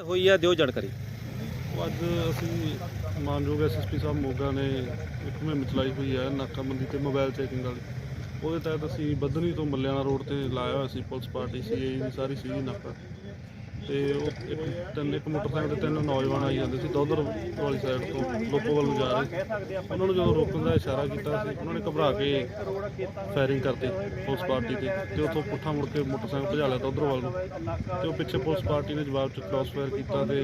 ਹੋਈ ਆ, ਦਿਓ ਜਾਣਕਾਰੀ। ਉਹ ਅੱਜ ਅਸੀਂ ਮਾਨਯੋਗ ਐਸਐਸਪੀ ਸਾਹਿਬ ਮੋਗਾ ਨੇ ਇੱਕ ਮੁਹਿੰਮ ਚਲਾਈ ਹੋਈ ਹੈ ਨਾਕਾਬੰਦੀ ਤੇ ਮੋਬਾਈਲ ਚੈਕਿੰਗ ਵਾਲੀ। ਉਹਦੇ ਤਹਿਤ ਅਸੀਂ ਬੱਧਨੀ ਤੋਂ ਮੱਲਿਆਣਾ ਰੋਡ ਤੇ ਲਾਇਆ ਹੋਇਆ ਸੀ, ਪੁਲਿਸ ਪਾਰਟੀ, ਸੀ ਦੀ ਸਾਰੀ ਸੀਗੀ ਨਾਕਾ। ਤੇ ਉਹ ਇੱਕ ਤਿੰਨ ਇੱਕ ਮੋਟਰਸਾਈਕਲ ਤੇ ਤਿੰਨ ਨੌਜਵਾਨ ਆਈ ਜਾਂਦੇ ਸੀ ਦੋਦਰ ਵਾਲੀ ਸਾਈਡ ਤੋਂ ਲੋਪੋ ਵੱਲ ਨੂੰ ਜਾ ਰਹੇ ਉਹਨਾਂ ਨੂੰ ਜਦੋਂ ਰੋਕਣ ਦਾ ਇਸ਼ਾਰਾ ਕੀਤਾ ਸੀ ਉਹਨਾਂ ਨੇ ਘਬਰਾ ਕੇ ਫਾਇਰਿੰਗ ਕਰਤੀ ਪੁਲਿਸ ਪਾਰਟੀ ਤੇ ਤੇ ਉੱਥੋਂ ਪੁੱਠਾ ਮੁੜ ਕੇ ਮੋਟਰਸਾਈਕਲ ਭਜਾ ਲਿਆ ਦੋਦਰ ਵੱਲ ਨੂੰ। ਤੇ ਉਹ ਪਿੱਛੇ ਪੁਲਿਸ ਪਾਰਟੀ ਨੇ ਜਵਾਬ ਚ ਕ੍ਰਾਸ ਫਾਇਰ ਕੀਤਾ ਤੇ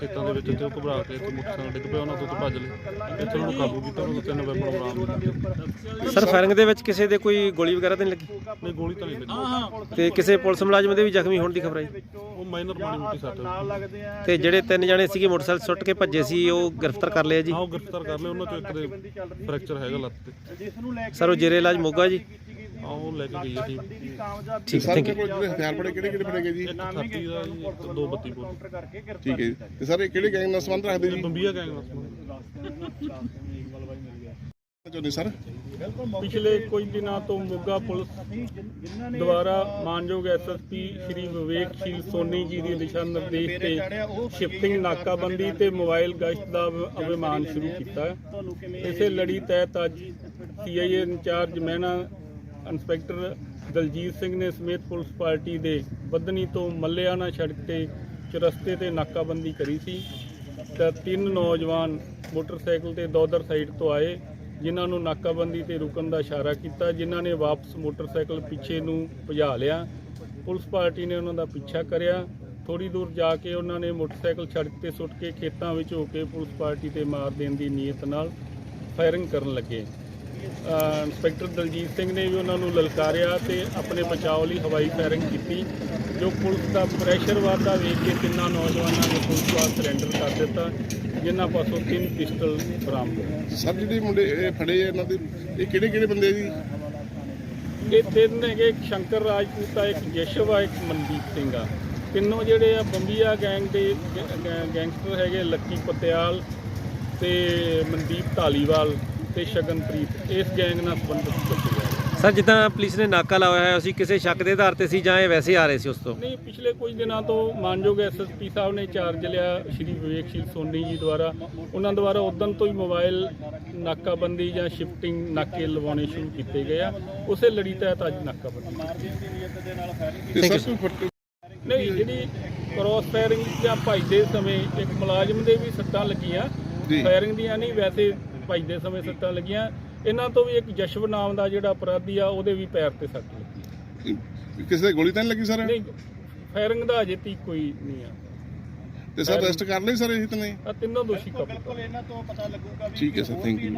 ਖੇਤਾਂ ਦੇ ਵਿੱਚ ਤੇ ਉਹ ਘਬਰਾ ਕੇ ਤੇ ਮੋਟਰਸਾਈਕਲ ਡਿੱਗ ਪਿਆ ਉਹਨਾਂ ਤੋਂ ਤੇ ਭੱਜ ਲਏ। ਇੱਥੇ ਉਹਨੂੰ ਕਾਬੂ ਕੀਤਾ ਉਹਨਾਂ ਤੋਂ ਤਿੰਨ ਵੈਪਨ ਬਰਾਮਦ ਕੀਤੇ। ਸਰ ਫਾਇਰਿੰਗ ਦੇ ਵਿੱਚ ਕਿਸੇ ਦੇ ਕੋਈ ਗੋਲੀ ਵਗੈਰਾ ਤਾਂ ਨਹੀਂ ਲੱਗੀ? ਨਹੀਂ ਗੋਲੀ ਤਾਂ ਨਹੀਂ ਲੱਗੀ ਤੇ ਕਿਸੇ ਪੁਲਿਸ ਮੁਲਾਜ਼ਮ ਦੇ ਵੀ ਜ਼ਖਮੀ ਹੋਣ ਦੀ ਖਬਰ ਆਈ? ਉਹ ਮਾਈਨਰ ਮਾੜੀ ਮੋਟੀ ਸੱਟ ਹੈ ਤੇ ਜਿਹੜੇ ਤਿੰਨ ਜਣੇ ਸੀਗੇ ਮੋਟਰਸਾਈਕਲ ਸੁੱਟ ਕੇ ਭੱਜੇ ਸੀ ਉਹ ਗ੍ਰਿਫਤਾਰ ਕਰ ਲਿਆ ਜੀ। ਹਾਂ ਉਹ ਗ੍ਰਿਫਤਾਰ ਕਰ ਲਏ ਉਹਨਾਂ ਚੋਂ ਇੱਕ ਦੇ ਫ੍ਰੈਕਚਰ ਹੈਗਾ ਲੱਤ ਤੇ। ਸਰ ਉਹ ਜੇਰੇ ਇਲਾਜ ਮੋਗਾ ਜੀ। ਹਾਂ ਉਹ ਲੈ ਕੇ ਗਈ ਹੈ ਟੀਮ ਠੀਕ ਥੈਂਕ ਯੂ ਕੋਲ ਜਿਹੜੇ ਹਥਿਆਰ ਬੜੇ ਕਿਹੜੇ ਕਿਹੜੇ ਫੜੇ ਗਏ ਜੀ? 38 ਦਾ ਜੀ, ਇੱਕ 232 ਬੋਲ। ਠੀਕ ਹੈ ਜੀ। ਤੇ ਸਰ ਇਹ ਕਿਹੜੇ ਗੈਂਗ ਨਾਲ ਸੰਬੰਧ ਰੱਖਦੇ ਜੀ? ਬੰਬੀਆ ਗੈਂਗ ਦਾ ਸਮਾਨ। ਚਾਹੁੰਦੇ ਸਰ? ਪਿਛਲੇ ਕੁਝ ਦਿਨਾਂ ਤੋਂ ਮੋਗਾ ਪੁਲਿਸ ਦੁਆਰਾ ਮਾਨਯੋਗ ਐਸਐਸਪੀ ਸ਼੍ਰੀ ਵਿਵੇਕਸ਼ੀਲ ਸੋਨੀ ਜੀ ਦੀ ਦਿਸ਼ਾ ਨਿਰਦੇਸ਼ ਤੇ ਸ਼ਿਫਟਿੰਗ ਨਾਕਾਬੰਦੀ ਤੇ ਮੋਬਾਈਲ ਗਸ਼ਤ ਦਾ ਅਭਿਮਾਨ ਸ਼ੁਰੂ ਕੀਤਾ। ਇਸੇ ਲੜੀ ਤਹਿਤ ਅੱਜ CIA incharge Mehna inspector Daljit Singh ਨੇ ਸਮੇਤ ਪੁਲਿਸ ਪਾਰਟੀ ਦੇ ਬੱਧਨੀ ਤੋਂ ਮੱਲਿਆਣਾ ਸੜਕ ਤੇ ਚੁਰਸਤੇ ਤੇ ਨਾਕਾਬੰਦੀ ਕਰੀ ਸੀ। ਤਾਂ ਤਿੰਨ ਨੌਜਵਾਨ ਮੋਟਰਸਾਈਕਲ ਤੇ ਦੌਦਰ ਸਾਈਡ ਤੋਂ ਆਏ। ਜਿਨ੍ਹਾਂ ਨੂੰ ਨਾਕਾਬੰਦੀ ਤੇ ਰੁਕਣ ਦਾ ਇਸ਼ਾਰਾ ਕੀਤਾ, ਜਿਨ੍ਹਾਂ ਨੇ ਵਾਪਸ ਮੋਟਰਸਾਈਕਲ ਪਿੱਛੇ ਨੂੰ ਭਜਾ ਲਿਆ। ਪੁਲਿਸ ਪਾਰਟੀ ਨੇ ਉਹਨਾਂ ਦਾ ਪਿੱਛਾ ਕਰਿਆ। ਥੋੜੀ ਦੂਰ ਜਾ ਕੇ ਉਹਨਾਂ ਨੇ ਮੋਟਰਸਾਈਕਲ ਸੜਕ ਤੇ ਸੁੱਟ ਕੇ ਖੇਤਾਂ ਵਿੱਚ ਹੋ ਕੇ ਪੁਲਿਸ ਪਾਰਟੀ ਤੇ ਮਾਰ ਦੇਣ ਦੀ ਨੀਅਤ ਨਾਲ ਫਾਇਰਿੰਗ ਕਰਨ ਲੱਗੇ। ਇੰਸਪੈਕਟਰ ਦਲਜੀਤ ਸਿੰਘ ਨੇ ਵੀ ਉਹਨਾਂ ਨੂੰ ਲਲਕਾਰਿਆ ਤੇ ਆਪਣੇ ਬਚਾਓ ਲਈ ਹਵਾਈ ਫਾਇਰਿੰਗ ਕੀਤੀ। ਜੋ ਪੁਲਿਸ ਦਾ ਪ੍ਰੈਸ਼ਰ ਵਾਧਾ ਵੇਖ ਕੇ ਤਿੰਨਾਂ ਨੌਜਵਾਨਾਂ ਨੇ ਪੁਲਿਸ ਵਾਰ ਸਰੈਂਡਰ ਕਰ ਦਿੱਤਾ ਜਿਨ੍ਹਾਂ ਪਾਸੋਂ ਤਿੰਨ ਪਿਸਟਲ ਬਰਾਮਦ ਹੋਏ। ਸਰ ਜਿਹੜੇ ਮੁੰਡੇ ਇਹ ਫੜੇ ਆ ਇਹਨਾਂ ਦੇ ਇਹ ਕਿਹੜੇ ਕਿਹੜੇ ਬੰਦੇ ਜੀ? ਇਹ ਤਿੰਨ ਹੈਗੇ ਇੱਕ ਸ਼ੰਕਰ ਰਾਜਪੂਤ ਆ ਇੱਕ ਜਸ਼ਵ ਆ ਇੱਕ ਮਨਦੀਪ ਸਿੰਘ ਆ। ਤਿੰਨੋਂ ਜਿਹੜੇ ਆ ਬੰਬੀਆ ਗੈਂਗ ਦੇ ਗੈਂਗਸਟਰ ਹੈਗੇ ਲੱਕੀ ਪਤਿਆਲ ਤੇ ਮਨਦੀਪ ਢਾਲੀਵਾਲ ਤੇ ਸ਼ਗਨਪ੍ਰੀਤ। ਇਸ ਗੈਂਗ ਨਾਲ ਸੰਬੰਧਿਤ ਰਹੇ ਸਰ ਜਿੱਦਾਂ ਪੁਲਿਸ ਨੇ ਨਾਕਾ ਲਾਇਆ ਹੋਇਆ ਸੀ ਕਿਸੇ ਸ਼ੱਕ ਦੇ ਆਧਾਰ ਤੇ ਸੀ ਜਾਂ ਇਹ ਵੈਸੇ ਆ ਰਹੇ ਸੀ ਉਸ ਤੋਂ? ਨਹੀਂ ਪਿਛਲੇ ਕੁਝ ਦਿਨਾਂ ਤੋਂ ਮਾਨਯੋਗ ਐਸਐਸਪੀ ਸਾਹਿਬ ਨੇ ਚਾਰਜ ਲਿਆ ਸ਼੍ਰੀ ਵਿਵੇਕਸ਼ੀਲ ਸੋਨੀ ਜੀ ਦੁਆਰਾ। ਉਹਨਾਂ ਦੁਆਰਾ ਉਦੋਂ ਤੋਂ ਹੀ ਮੋਬਾਈਲ ਨਾਕਾਬੰਦੀ ਜਾਂ ਸ਼ਿਫਟਿੰਗ ਨਾਕੇ ਲਵਾਉਣੇ ਸ਼ੁਰੂ ਕੀਤੇ ਗਏ ਆ। ਉਸੇ ਲੜੀ ਤਹਿਤ ਅੱਜ ਨਾਕਾਬੰਦੀ ਨਹੀਂ ਜਿਹੜੀ ਕ੍ਰੋਸ ਫਾਇਰਿੰਗ ਜਾਂ ਭਜਦੇ ਸਮੇਂ ਇੱਕ ਮੁਲਾਜ਼ਮ ਦੇ ਵੀ ਸੱਟਾਂ ਲੱਗੀਆਂ। ਫਾਇਰਿੰਗ ਦੀਆਂ ਨਹੀਂ ਵੈਸੇ ਭਜਦੇ ਸਮੇਂ ਸੱਟਾਂ ਲੱਗੀਆਂ। ਇਹਨਾਂ ਤੋਂ ਵੀ ਇੱਕ ਜਸ਼ਵ ਨਾਮ ਦਾ ਜਿਹੜਾ ਅਪਰਾਧੀ ਆ ਉਹਦੇ ਵੀ ਪੈਰ ਤੇ ਸੱਟ ਲੱਗੀ ਕਿਸੇ ਦੇ ਗੋਲੀ ਤਾਂ ਨਹੀਂ ਲੱਗੀ ਸਰ? ਨਹੀਂ ਫਾਇਰਿੰਗ ਦਾ ਅਜੇ ਤੱਕ ਕੋਈ ਨਹੀਂ ਆ। ਤੇ ਸਰ ਅਰੈਸਟ ਕਰ ਲਈ ਸਰ ਇਹ ਤਾਂ ਨਹੀਂ? ਆ ਤਿੰਨੋਂ ਦੋਸ਼ੀ ਕਾਬੂ ਕਰ ਲਏ। ਠੀਕ ਹੈ ਸਰ ਥੈਂਕ ਯੂ